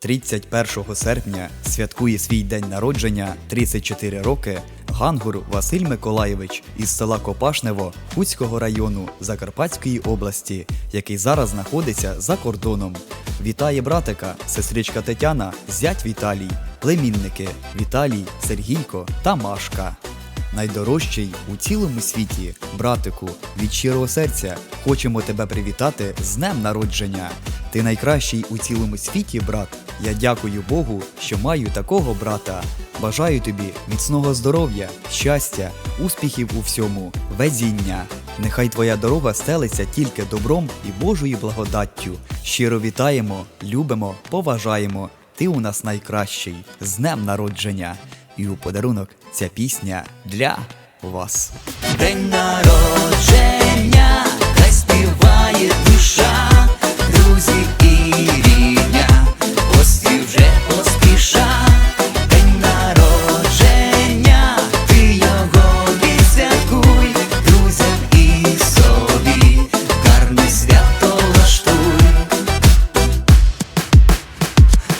31 серпня святкує свій день народження 34 роки Гангур Василь Миколаєвич із села Копашнево Хуцького району Закарпатської області, який зараз знаходиться за кордоном. Вітає братика, сестричка Тетяна, зять Віталій, племінники Віталій, Сергійко та Машка. Найдорожчий у цілому світі, братику, від щирого серця хочемо тебе привітати з днем народження. Ти найкращий у цілому світі, брат. Я дякую Богу, що маю такого брата. Бажаю тобі міцного здоров'я, щастя, успіхів у всьому, везіння. Нехай твоя дорога стелиться тільки добром і Божою благодаттю. Щиро вітаємо, любимо, поважаємо. Ти у нас найкращий з днем народження. І у подарунок ця пісня для вас. День народження,